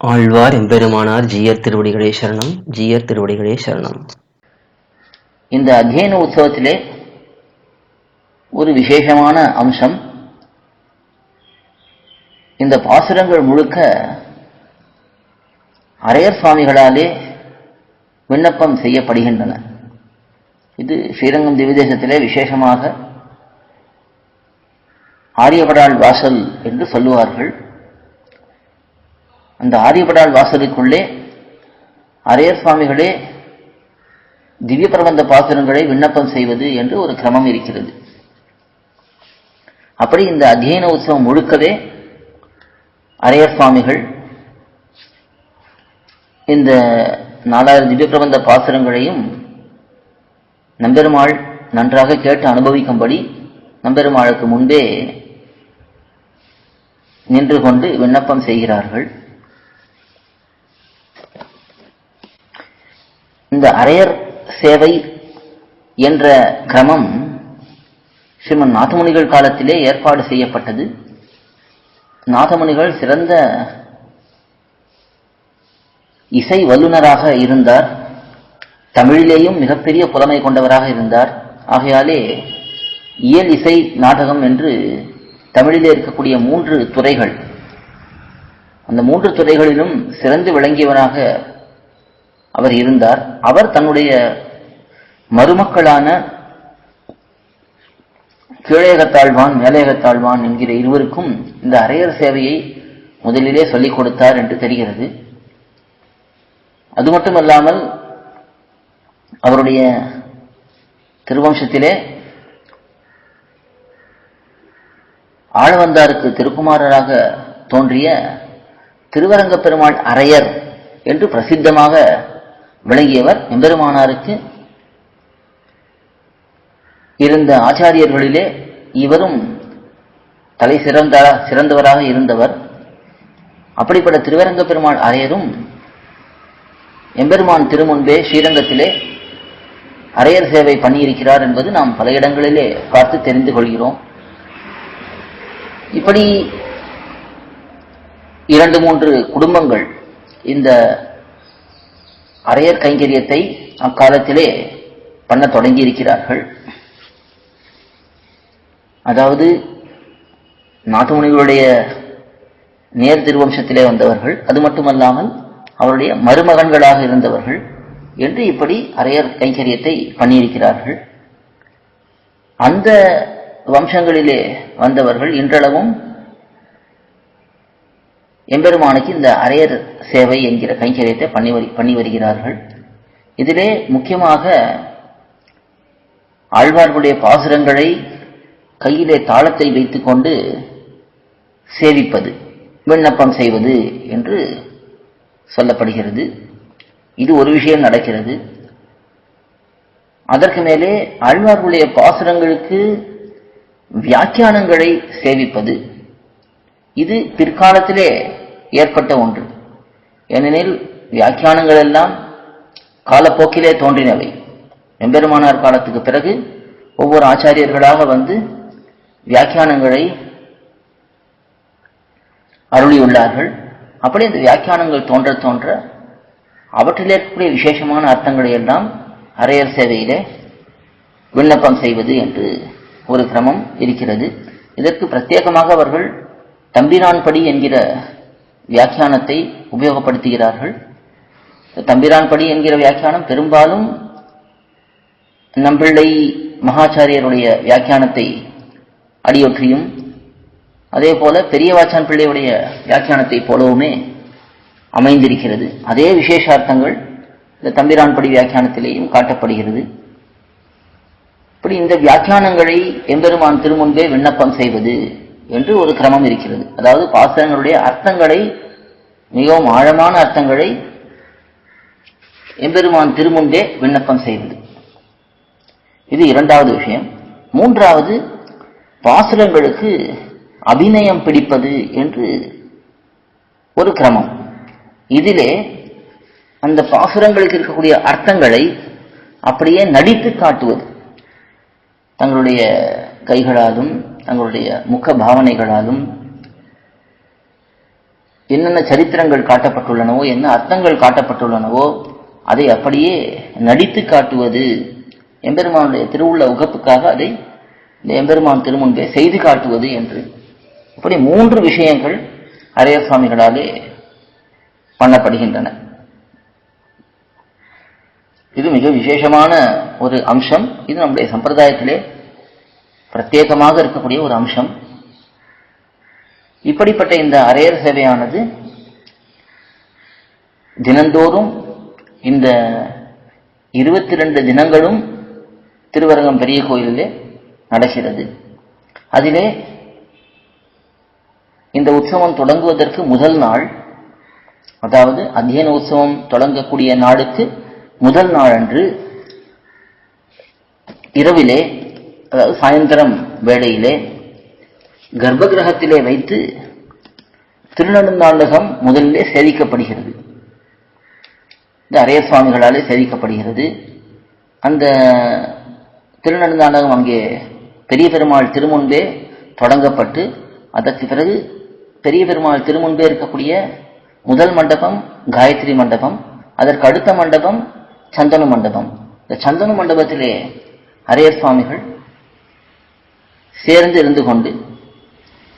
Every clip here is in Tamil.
ஆழ்வார் எம்பெருமானார் ஜீயர் திருவடிகளே சரணம் ஜீயர் திருவடிகளே சரணம். இந்த அத்தியன உற்சவத்திலே ஒரு விசேஷமான அம்சம் இந்த பாசுரங்கள் முழுக்க அரையர் சுவாமிகளாலே விண்ணப்பம் செய்யப்படுகின்றன. இது ஸ்ரீரங்கம் திவிதேசத்திலே விசேஷமாக ஆரியபடால் வாசல் என்று சொல்லுவார்கள். அந்த ஆரியபடால் வாசலுக்குள்ளே அரையர் சுவாமிகளே திவ்ய பிரபந்த பாசுரங்களை விண்ணப்பம் செய்வது என்று ஒரு கிரமம் இருக்கிறது. அப்படி இந்த அத்தியன உற்சவம் முழுக்கவே அரையர் சுவாமிகள் இந்த நாலாயிரம் திவ்ய பிரபந்த பாசுரங்களையும் நம்பெருமாள் நன்றாக கேட்டு அனுபவிக்கும்படி நம்பெருமாளுக்கு முன்பே நின்று கொண்டு விண்ணப்பம் செய்கிறார்கள். இந்த அரையர் சேவை என்ற கிரமம் ஸ்ரீமன் நாதமுனிகள் காலத்திலே ஏற்பாடு செய்யப்பட்டது. நாதமுனிகள் சிறந்த இசை வல்லுநராக இருந்தார். தமிழிலேயும் மிகப்பெரிய புலமை கொண்டவராக இருந்தார். ஆகையாலே இயல் இசை நாடகம் என்று தமிழிலே இருக்கக்கூடிய மூன்று துறைகள். அந்த மூன்று துறைகளிலும் சிறந்து விளங்கியவராக அவர் இருந்தார். அவர் தன்னுடைய மருமக்களான கீழேகத்தாழ்வான் மேலேகத்தாழ்வான் என்கிற இருவருக்கும் இந்த அரையர் சேவையை முதலிலே சொல்லிக் கொடுத்தார் என்று தெரிகிறது. அது மட்டுமல்லாமல் அவருடைய திருவம்சத்திலே ஆழவந்தாருக்கு திருக்குமாரராக தோன்றிய திருவரங்க பெருமாள் அரையர் என்று பிரசித்தமாக விளங்கியவர் எம்பெருமானாருக்கு. இருந்த ஆச்சாரியர்களிலே இவரும் தலை சிறந்த சிறந்தவராக இருந்தவர். அப்படிப்பட்ட திருவரங்க பெருமாள் அரையரும் எம்பெருமான் திருமுன்பே ஸ்ரீரங்கத்திலே அரையர் சேவை பண்ணியிருக்கிறார் என்பது நாம் பல இடங்களிலே பார்த்து தெரிந்து கொள்கிறோம். இப்படி இரண்டு மூன்று குடும்பங்கள் இந்த அரையர் கைங்கரியத்தை அக்காலத்திலே பண்ண தொடங்கி இருக்கிறார்கள் அதாவது நாட்டுமுனிகளுடைய நேர் திருவம்சத்திலே வந்தவர்கள் அது மட்டுமல்லாமல் அவருடைய மருமகன்களாக இருந்தவர்கள் என்று இப்படி அரையர் கைங்கரியத்தை பண்ணியிருக்கிறார்கள். அந்த வம்சங்களிலே வந்தவர்கள் இன்றளவும் எம்பெருமானுக்கு இந்த அரையர் சேவை என்கிற கைங்கரியத்தை பண்ணி பண்ணி வருகிறார்கள். இதிலே முக்கியமாக ஆழ்வார்களுடைய பாசுரங்களை கையிலே தாளத்தை வைத்துக்கொண்டு சேவிப்பது விண்ணப்பம் செய்வது என்று சொல்லப்படுகிறது. இது ஒரு விஷயம் நடக்கிறது. அதற்கு மேலே ஆழ்வார்களுடைய பாசுரங்களுக்கு வியாக்கியானங்களை சேவிப்பது இது பிற்காலத்திலே ஏற்பட்ட ஒன்று. ஏனெனில் வியாக்கியானங்கள் எல்லாம் காலப்போக்கிலே தோன்றினவை. எம்பெருமானார் காலத்துக்கு பிறகு ஒவ்வொரு ஆச்சாரியர்களாக வந்து வியாக்கியானங்களை அருளியுள்ளார்கள். அப்படி இந்த வியாக்கியானங்கள் தோன்ற தோன்ற அவற்றில் இருக்கக்கூடிய விசேஷமான அர்த்தங்களை எல்லாம் அரையர் சேவையிலே விண்ணப்பம் செய்வது என்று ஒரு கிரமம் இருக்கிறது. இதற்கு பிரத்யேகமாக அவர்கள் தம்பிரான்படி என்கிற வியாக்கியானத்தை உபயோகப்படுத்துகிறார்கள். தம்பிரான்படி என்கிற வியாக்கியானம் பெரும்பாலும் நம்பிள்ளை மகாச்சாரியருடைய வியாக்கியானத்தை அடியொற்றியும் அதே போல பெரியவாச்சான் பிள்ளையுடைய வியாக்கியானத்தை போலவுமே அமைந்திருக்கிறது. அதே விசேஷார்த்தங்கள் இந்த தம்பிரான்படி வியாக்கியானத்திலேயும் காட்டப்படுகிறது. இப்படி இந்த வியாக்கியானங்களை எம்பெருமான் திருமுன்பே விண்ணப்பம் செய்வது என்று ஒரு கிரமம் இருக்கிறது. அதாவது பாசுரங்களுடைய அர்த்தங்களை மிகவும் ஆழமான அர்த்தங்களை எம்பெருமான் திருமுண்டே விண்ணப்பம் செய்வது இது இரண்டாவது விஷயம். மூன்றாவது பாசுரங்களுக்கு அபிநயம் பிடிப்பது என்று ஒரு கிரமம். இதிலே அந்த பாசுரங்களுக்கு இருக்கக்கூடிய அர்த்தங்களை அப்படியே நடித்து காட்டுவது. தங்களுடைய கைகளாலும் தங்களுடைய முக பாவனைகளாலும் என்னென்ன சரித்திரங்கள் காட்டப்பட்டுள்ளனவோ என்ன அர்த்தங்கள் காட்டப்பட்டுள்ளனவோ அதை அப்படியே நடித்து காட்டுவது எம்பெருமானுடைய திருவுள்ள உகப்புக்காக அதை இந்த எம்பெருமான் திருமுன்பே செய்து காட்டுவது என்று இப்படி மூன்று விஷயங்கள் அரைய சுவாமிகளாலே பண்ணப்படுகின்றன. இது மிக விசேஷமான ஒரு அம்சம். இது நம்முடைய சம்பிரதாயத்திலே பிரத்யேகமாக இருக்கக்கூடிய ஒரு அம்சம். இப்படிப்பட்ட இந்த அரையர் சேவையானது தினந்தோறும் இந்த இருபத்தி ரெண்டு தினங்களும் திருவரங்கம் பெரிய கோயிலிலே நடக்கிறது. அதிலே இந்த உற்சவம் தொடங்குவதற்கு முதல் நாள் அதாவது அத்தியன உற்சவம் தொடங்கக்கூடிய நாளுக்கு முதல் நாள் அன்று இரவிலே அதாவது சாயந்தரம் வேளையிலே கர்ப்பகிரகத்திலே வைத்து திருநெடுந்தாண்டகம் முதலிலே சேவிக்கப்படுகிறது. இந்த அரைய சுவாமிகளாலே சேவிக்கப்படுகிறது. அந்த திருநெடுந்தாண்டகம் அங்கே பெரிய பெருமாள் திருமுன்பே தொடங்கப்பட்டு அதற்கு பிறகு பெரிய பெருமாள் திருமுன்பே இருக்கக்கூடிய முதல் மண்டபம் காயத்ரி மண்டபம் அதற்கு அடுத்த மண்டபம் சந்தனு மண்டபம். இந்த சந்தனு மண்டபத்திலே அரையர் சுவாமிகள் சேர்ந்து இருந்து கொண்டு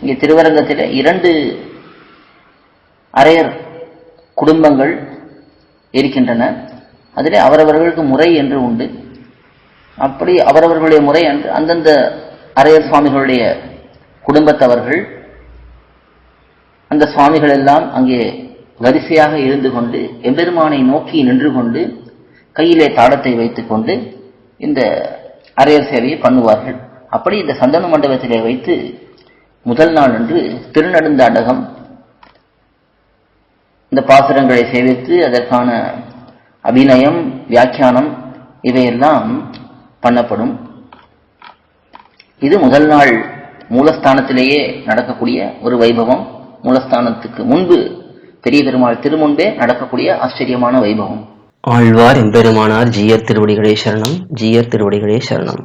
இங்கே திருவரங்கத்தில் இரண்டு அரையர் குடும்பங்கள் இருக்கின்றன. அதிலே அவரவர்களுக்கு முறை என்று உண்டு. அப்படி அவரவர்களுடைய முறை என்று அந்தந்த அரையர் சுவாமிகளுடைய குடும்பத்தவர்கள் அந்த சுவாமிகள் எல்லாம் அங்கே வரிசையாக இருந்து கொண்டு எம்பெருமானை நோக்கி நின்று கொண்டு கையிலே தாடத்தை வைத்துக்கொண்டு இந்த அரையர் சேவையை பண்ணுவார்கள். அப்படி இந்த சந்தன மண்டபத்திலே வைத்து முதல் நாள் அன்று திருநெடுந்தாண்டகம் இந்த பாசுரங்களை சேவித்து அதற்கான அபிநயம் வியாக்கியானம் இவையெல்லாம் பண்ணப்படும். இது முதல் நாள் மூலஸ்தானத்திலேயே நடக்கக்கூடிய ஒரு வைபவம். மூலஸ்தானத்துக்கு முன்பு பெரிய பெருமாள் திருமுன்பே நடக்கக்கூடிய ஆச்சரியமான வைபவம். ஆழ்வார் எம்பெருமானார் ஜீயர் திருவடிகளே சரணம் ஜீயர் திருவடிகளே சரணம்.